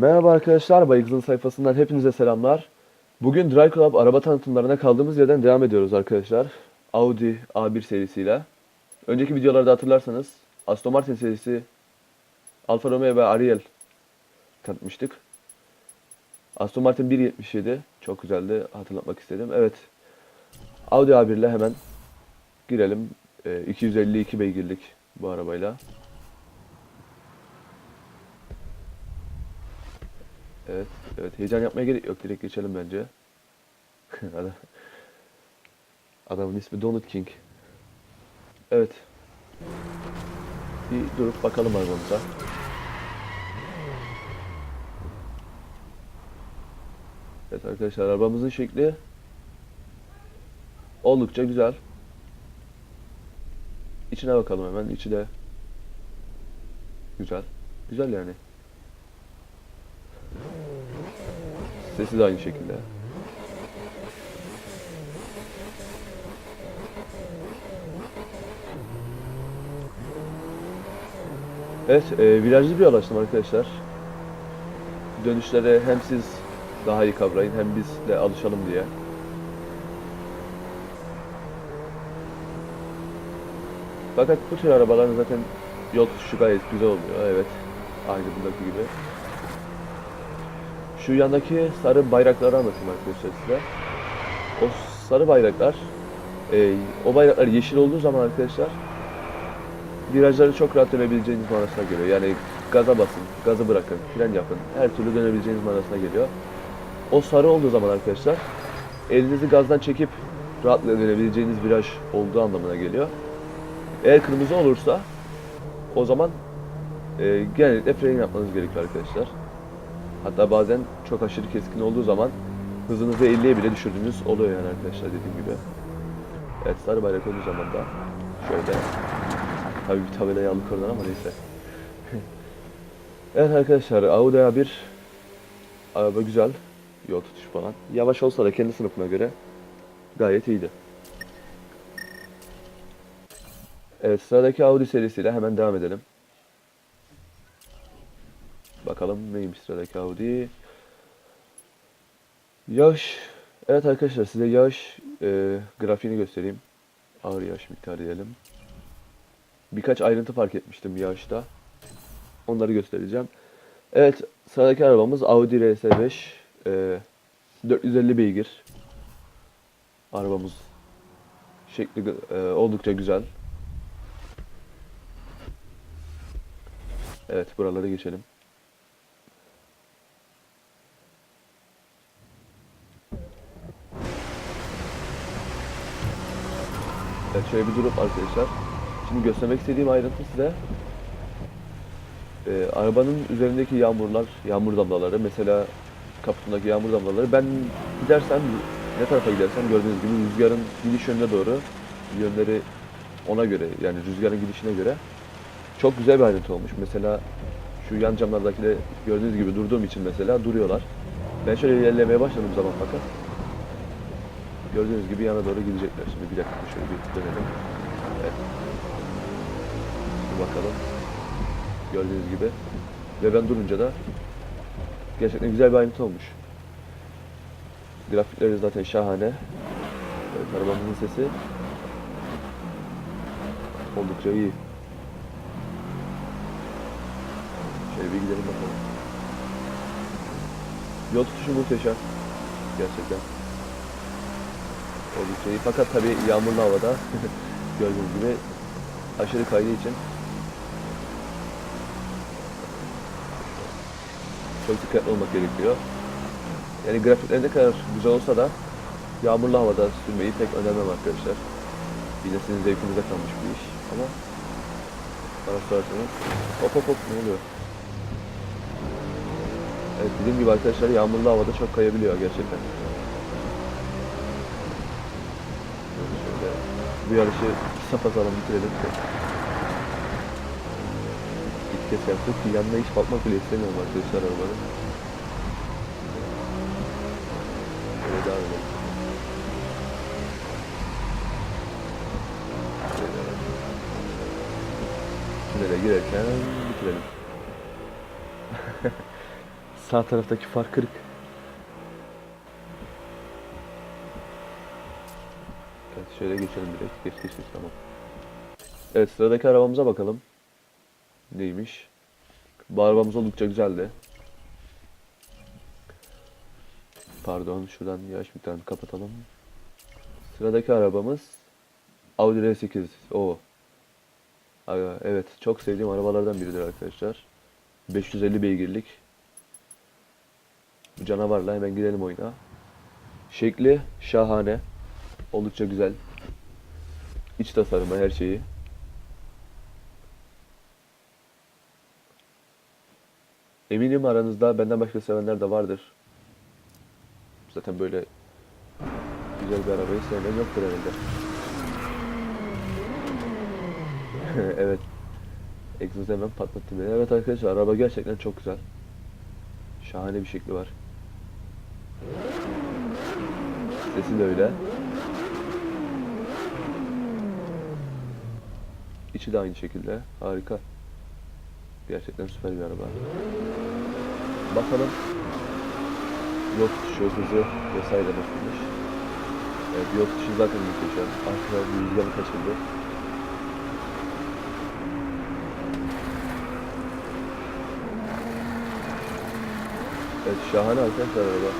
Merhaba arkadaşlar, Bayıkız'ın sayfasından hepinize selamlar. Bugün Drive Club araba tanıtımlarına kaldığımız yerden devam ediyoruz arkadaşlar. Audi A1 serisiyle. Önceki videolarda hatırlarsanız Aston Martin serisi Alfa Romeo ve Ariel tanıtmıştık. Aston Martin 1.77 çok güzeldi hatırlatmak istedim. Evet Audi A1 ile hemen girelim. Ee, 252 beygirlik bu arabayla. Evet, evet. Heyecan yapmaya gerek yok. Direkt geçelim bence. Adam, adamın ismi Donut King. Evet. Bir durup bakalım arabamıza. Evet arkadaşlar arabamızın şekli oldukça güzel. İçine bakalım hemen. İçi de güzel. Güzel yani. Sesi de aynı şekilde. Evet, e, virajlı bir yol açtım arkadaşlar. Dönüşlere hem siz daha iyi kavrayın hem biz de alışalım diye. Fakat bu tür arabaların zaten yol tutuşu gayet güzel oluyor. Evet, aynı bundaki gibi. Şu yandaki sarı bayrakları anlatayım arkadaşlar size. O sarı bayraklar, e, o bayraklar yeşil olduğu zaman arkadaşlar virajları çok rahat dönebileceğiniz manasına geliyor. Yani gaza basın, gazı bırakın, fren yapın, her türlü dönebileceğiniz manasına geliyor. O sarı olduğu zaman arkadaşlar elinizi gazdan çekip rahatlıkla dönebileceğiniz viraj olduğu anlamına geliyor. Eğer kırmızı olursa o zaman e, genellikle fren yapmanız gerekiyor arkadaşlar. Hatta bazen çok aşırı keskin olduğu zaman hızınızı 50'ye bile düşürdüğünüz oluyor yani arkadaşlar dediğim gibi. Evet sarı bayrak olduğu zaman da şöyle tabii bir tabelayı aldık oradan ama neyse. evet arkadaşlar Audi A1 araba güzel. Yol tutuşu falan. Yavaş olsa da kendi sınıfına göre gayet iyiydi. Evet sıradaki Audi serisiyle hemen devam edelim. Bakalım neymiş sıradaki Audi. Yağış. Evet arkadaşlar size yağış e, grafiğini göstereyim. Ağır yağış miktarı diyelim. Birkaç ayrıntı fark etmiştim yağışta. Onları göstereceğim. Evet sıradaki arabamız Audi RS5. E, 450 beygir. Arabamız şekli e, oldukça güzel. Evet buralara geçelim. Evet şöyle bir durup arkadaşlar. Şimdi göstermek istediğim ayrıntı size e, arabanın üzerindeki yağmurlar, yağmur damlaları mesela kaputundaki yağmur damlaları ben gidersem ne tarafa gidersem gördüğünüz gibi rüzgarın gidiş yönüne doğru yönleri ona göre yani rüzgarın gidişine göre çok güzel bir ayrıntı olmuş. Mesela şu yan camlardaki de gördüğünüz gibi durduğum için mesela duruyorlar. Ben şöyle ilerlemeye başladığım zaman fakat gördüğünüz gibi yana doğru gidecekler. Şimdi bir dakika şöyle bir dönelim. Evet. Bir bakalım. Gördüğünüz gibi. Ve ben durunca da gerçekten güzel bir ayrıntı olmuş. Grafikleri zaten şahane. Evet, arabamızın sesi oldukça iyi. Şöyle bir gidelim bakalım. Yol tutuşu muhteşem. Gerçekten. Oldukça iyi. Fakat tabi yağmurlu havada gördüğünüz gibi aşırı kaydığı için çok dikkatli olmak gerekiyor. Yani grafikler ne kadar güzel olsa da yağmurlu havada sürmeyi pek önermem arkadaşlar. Yine sizin zevkinize kalmış bir iş ama bana sorarsanız hop hop hop ne oluyor? Evet dediğim gibi arkadaşlar yağmurlu havada çok kayabiliyor gerçekten. bu yarışı sapasağlam bitirelim. İlk kez yaptık. Yanına hiç bakmak bile istemiyorum arkadaşlar arabanı. Böyle devam edelim. Tünele girerken bitirelim. Sağ taraftaki far 40. şöyle geçelim direkt. Geç geç geç tamam. Evet sıradaki arabamıza bakalım. Neymiş? Bu arabamız oldukça güzeldi. Pardon şuradan yavaş bir tane kapatalım. Sıradaki arabamız Audi R8. O. Evet çok sevdiğim arabalardan biridir arkadaşlar. 550 beygirlik. Bu canavarla hemen girelim oyuna. Şekli şahane. Oldukça güzel. İç tasarımı her şeyi. Eminim aranızda benden başka sevenler de vardır. Zaten böyle güzel bir arabayı sevmeyen yoktur herhalde. evet. Egzoz hemen patlattım. Evet arkadaşlar araba gerçekten çok güzel. Şahane bir şekli var. Sesi de öyle. İçi de aynı şekilde. Harika. Gerçekten süper bir araba. Bakalım. Yol tutuşu, hızı vesaire nasılmış. Evet, yol tutuşu zaten muhteşem. Arkada rüzgarı kaçırdı. Evet, şahane arkadaşlar araba.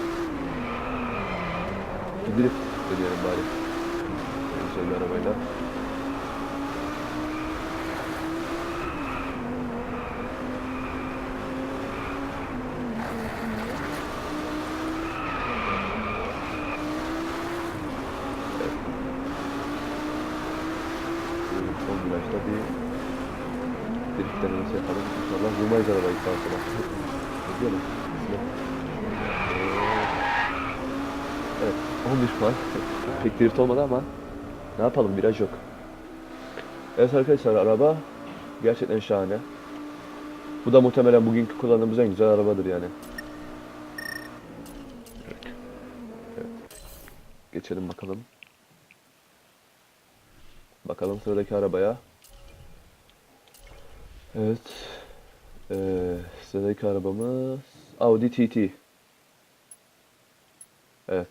Bir drift deneyelim bari. Güzel bir arabayla. Son virajda bir drift denemesi yapalım. İnşallah vurmayız arabayı sağa sola. Diyelim? Kısmet. Evet, 11 puan. Pek drift olmadı ama ne yapalım viraj yok. Evet arkadaşlar araba gerçekten şahane. Bu da muhtemelen bugünkü kullandığımız en güzel arabadır yani. Evet. Geçelim bakalım. Bakalım sıradaki arabaya. Evet. Ee, sıradaki arabamız Audi TT. Evet.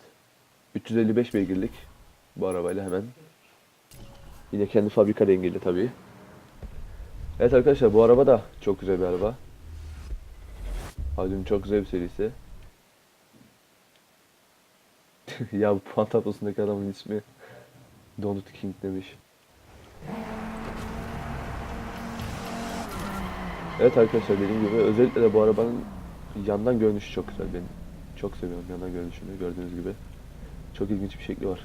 355 beygirlik bu arabayla hemen. Yine kendi fabrika rengiyle tabii. Evet arkadaşlar bu araba da çok güzel bir araba. Audi'nin çok güzel bir serisi. ya bu puan tablosundaki adamın ismi Donut King demiş. Evet arkadaşlar dediğim gibi özellikle de bu arabanın yandan görünüşü çok güzel benim. Çok seviyorum yandan görünüşünü gördüğünüz gibi. Çok ilginç bir şekli var.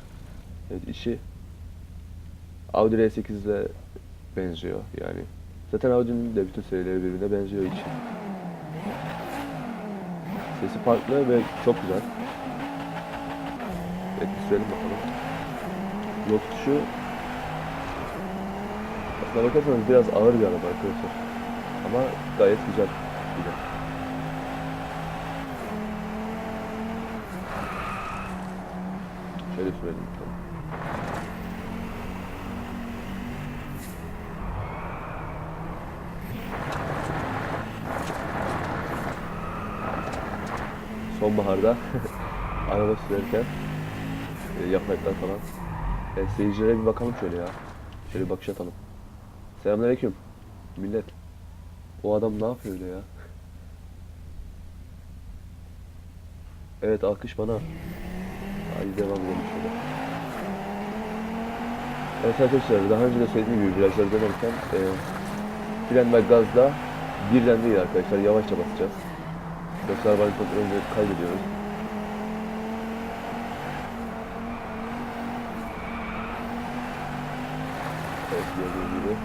Evet işi Audi R8 ile benziyor yani. Zaten Audi'nin de bütün serileri birbirine benziyor içi. Sesi farklı ve çok güzel. Evet bir bakalım. Yol tutuşu aslına bakarsanız biraz ağır bir araba arkadaşlar. Ama gayet güzel. Güzel. Şöyle sürelim. Sonbaharda araba sürerken e, yapraklar falan. E, seyircilere bir bakalım şöyle ya. Şöyle bir bakış atalım. Selamünaleyküm millet. O adam ne yapıyor öyle ya? Evet alkış bana. Hadi devam edelim şöyle. Evet arkadaşlar daha önce de söylediğim gibi virajları dönerken e, fren ve gazla birden değil arkadaşlar yavaşça basacağız. Yoksa arabanın kontrolünü kaybediyoruz. Evet gördüğünüz gibi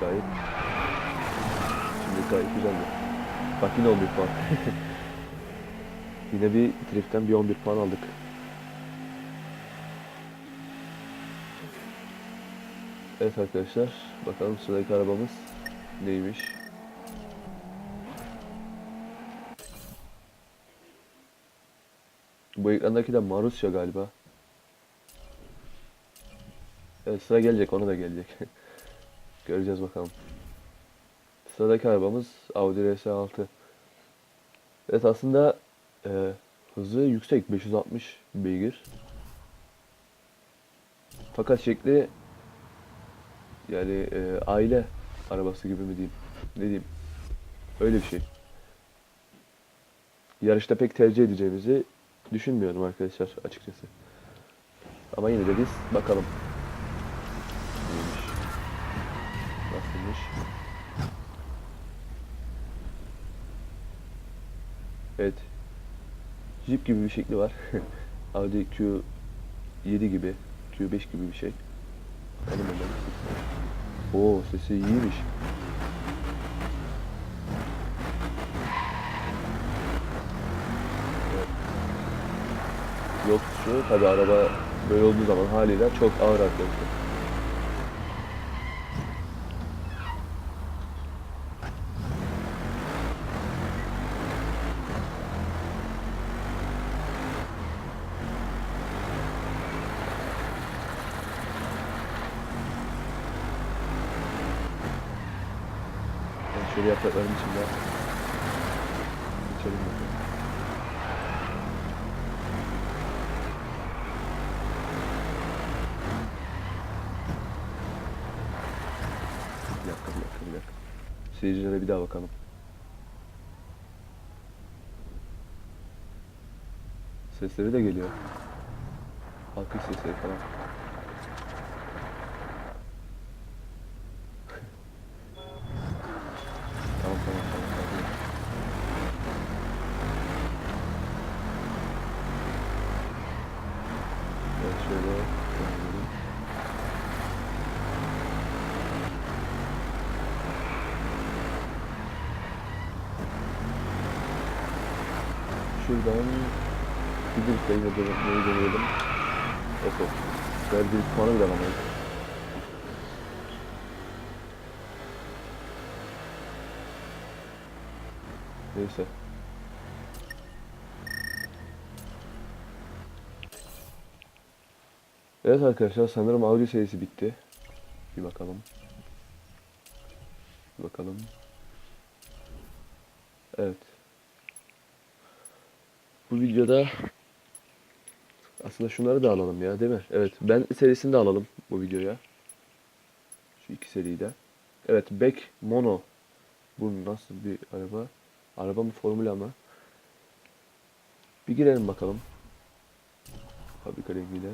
gayet Şimdi gayet güzeldi. Bak yine 11 puan. yine bir driftten bir 11 puan aldık. Evet arkadaşlar bakalım sıradaki arabamız neymiş. Bu ekrandaki de Marusya galiba. Evet sıra gelecek ona da gelecek. Göreceğiz bakalım. Sıradaki arabamız Audi RS6. Evet aslında e, hızı yüksek 560 beygir. Fakat şekli yani e, aile arabası gibi mi diyeyim? Ne diyeyim? Öyle bir şey. Yarışta pek tercih edeceğimizi düşünmüyorum arkadaşlar açıkçası. Ama yine de biz bakalım. Neymiş? Nasılmış? Evet. Jeep gibi bir şekli var. Audi Q7 gibi, Q5 gibi bir şey. Oo sesi iyiymiş. Evet. Yok şu tabi araba böyle olduğu zaman haliyle çok ağır arkadaşlar. Ben şöyle yaprakların içinde geçelim bakalım. Bir dakika, bir dakika, bir dakika. Seyircilere bir daha bakalım. Sesleri de geliyor. Alkış sesleri falan. Tamam tamam tamam. tamam. Evet şöyle devam edelim. Şuradan denemeyi deneyelim. Yok yok. Verdiği puanı bile alamayız. Neyse. Evet arkadaşlar sanırım audio serisi bitti. Bir bakalım. Bir bakalım. Evet. Bu videoda aslında şunları da alalım ya değil mi? Evet ben serisini de alalım bu videoya. Şu iki seriyi de. Evet Beck Mono. Bu nasıl bir araba? Araba mı formula mı? Bir girelim bakalım. Fabrika rengiyle.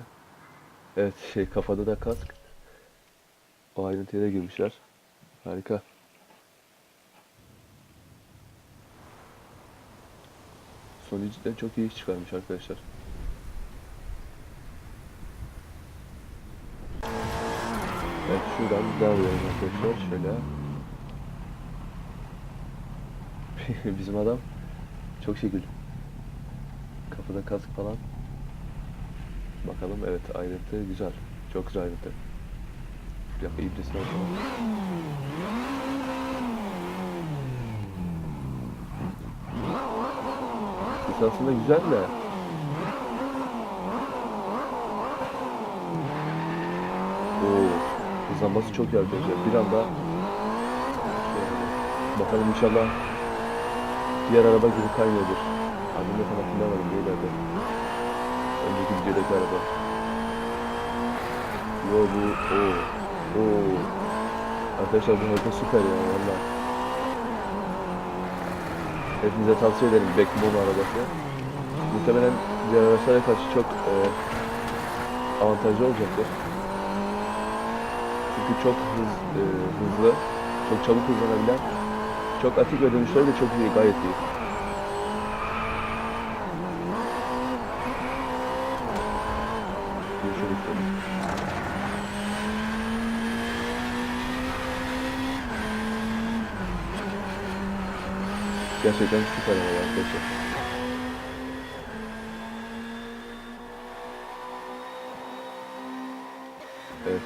Evet şey kafada da kask. O ayrıntıya da girmişler. Harika. Sony cidden çok iyi iş çıkarmış arkadaşlar. Evet şuradan devam edelim arkadaşlar. Şöyle. Bizim adam çok şekil. Kafada kask falan. Bakalım evet ayrıntı güzel. Çok güzel ayrıntı. Bir dakika ibresine bakalım. Ses aslında güzel de. Oo, hızlanması çok iyi arkadaşlar. Bir anda bakalım inşallah diğer araba gibi kaymıyordur. Adını tam hatırlamadım neylerdi. Önceki videodaki araba. Yo bu o o Arkadaşlar bu harita süper ya valla. Hepinize tavsiye ederim Backbone arabası. Muhtemelen diğer araçlara karşı çok e, avantajlı olacaktır. Çünkü çok hız, e, hızlı, çok çabuk hızlanabilen, çok atik ve dönüşleri de çok iyi, gayet iyi. Gerçekten süper araba arkadaşlar. Evet.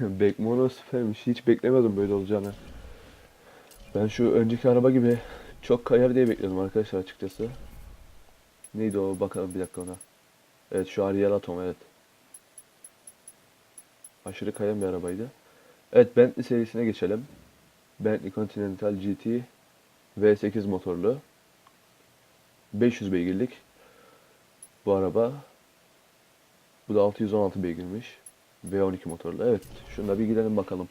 Süpermiş. Hiç beklemiyordum böyle olacağını. Ben şu önceki araba gibi çok kayar diye bekliyordum arkadaşlar açıkçası. Neydi o? Bakalım bir dakika ona. Evet şu Ariel Atom evet. Aşırı kayan bir arabaydı. Evet Bentley serisine geçelim. Bentley Continental GT V8 motorlu. 500 beygirlik bu araba. Bu da 616 beygirmiş. V12 motorlu. Evet, şunda bir gidelim bakalım.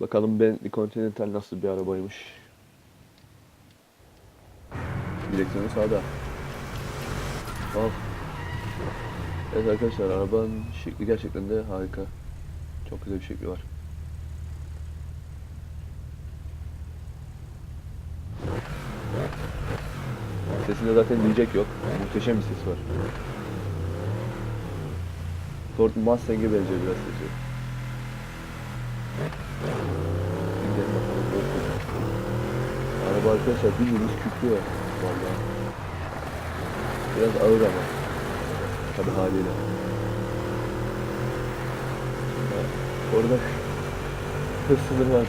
Bakalım Bentley Continental nasıl bir arabaymış. Direksiyonu sağda. Al. Evet arkadaşlar arabanın şekli gerçekten de harika. Çok güzel bir şekli var. Sesinde zaten diyecek yok. Muhteşem bir ses var. Ford Mustang'e benziyor biraz sesi. Araba arkadaşlar bildiğiniz kükrüyor. Vallahi. Biraz ağır ama. Tabi haliyle. Orada hız sınırı var.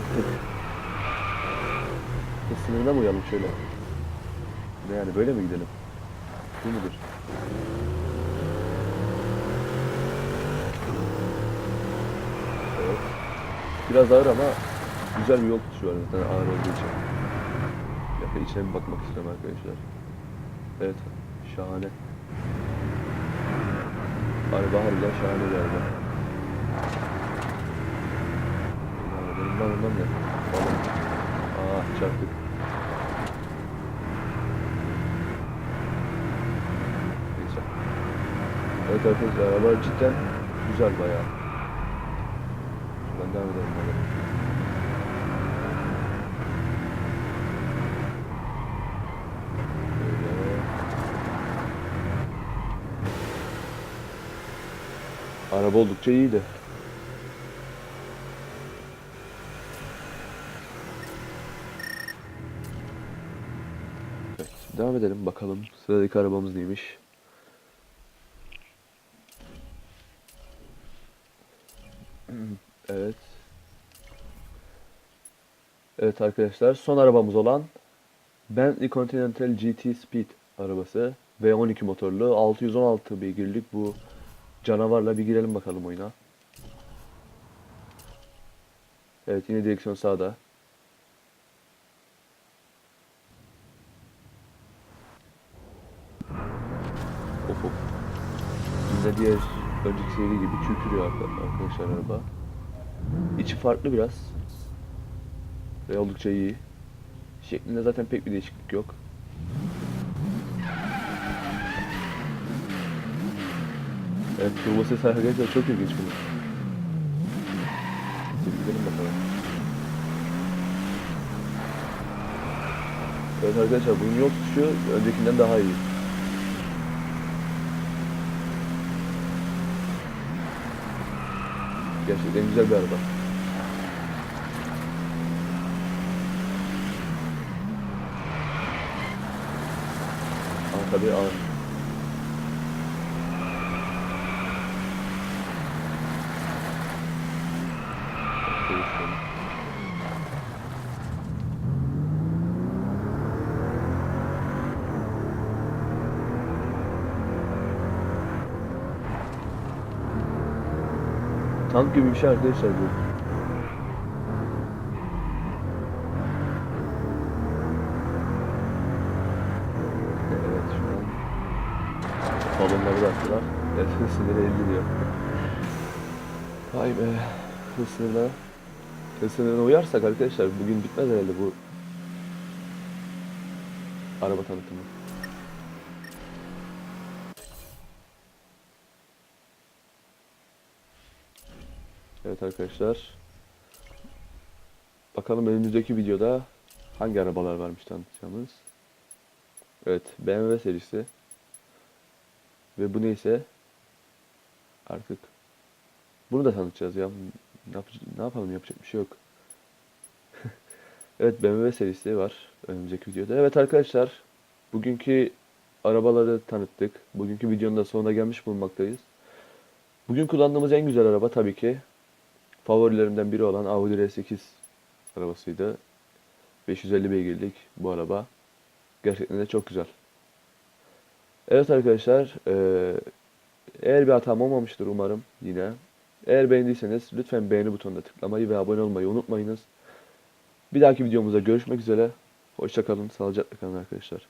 Hız sınırına mı uyalım şöyle? Ne yani böyle mi gidelim? Bu mudur? Evet. Biraz ağır ama güzel bir yol tutuşu var zaten ağır olduğu için. Yakın içine bir bakmak istiyorum arkadaşlar. Evet, şahane. Araba harbiden şahane bir araba. Ben ondan ne? Aa çarptık. Neyse. Evet arkadaşlar araba cidden güzel bayağı. Şuradan devam edelim bakalım. Araba oldukça iyiydi. Evet, devam edelim bakalım sıradaki arabamız neymiş. Evet. Evet arkadaşlar son arabamız olan Bentley Continental GT Speed arabası V12 motorlu 616 beygirlik bu canavarla bir girelim bakalım oyuna. Evet yine direksiyon sağda. Of of. Yine diğer önceki seri gibi çökürüyor arka- arkadaşlar araba. İçi farklı biraz. Ve oldukça iyi. Şeklinde zaten pek bir değişiklik yok. Evet turbo ses arkadaşlar çok ilginç bunun. Dur gidelim bakalım. Evet arkadaşlar bunun yol tutuşu öncekinden daha iyi. Gerçekten güzel bir araba. Aa tabii ağır. Tank gibi bir şey arkadaşlar bu. Evet şu an balonları da attılar. Evet hız sınırı 50 diyor. Vay be hız sınırına hız sınırına uyarsak arkadaşlar bugün bitmez herhalde bu araba tanıtımı. Evet arkadaşlar. Bakalım önümüzdeki videoda hangi arabalar varmış tanıtacağımız. Evet BMW serisi. Ve bu neyse artık bunu da tanıtacağız ya. Ne, yapacağız, ne yapalım yapacak bir şey yok. evet BMW serisi var önümüzdeki videoda. Evet arkadaşlar bugünkü arabaları tanıttık. Bugünkü videonun da sonuna gelmiş bulunmaktayız. Bugün kullandığımız en güzel araba tabii ki favorilerimden biri olan Audi R8 arabasıydı. 550 beygirlik bu araba. Gerçekten de çok güzel. Evet arkadaşlar, eee, eğer bir hatam olmamıştır umarım yine. Eğer beğendiyseniz lütfen beğeni butonuna tıklamayı ve abone olmayı unutmayınız. Bir dahaki videomuzda görüşmek üzere. Hoşça kalın, sağlıcakla kalın arkadaşlar.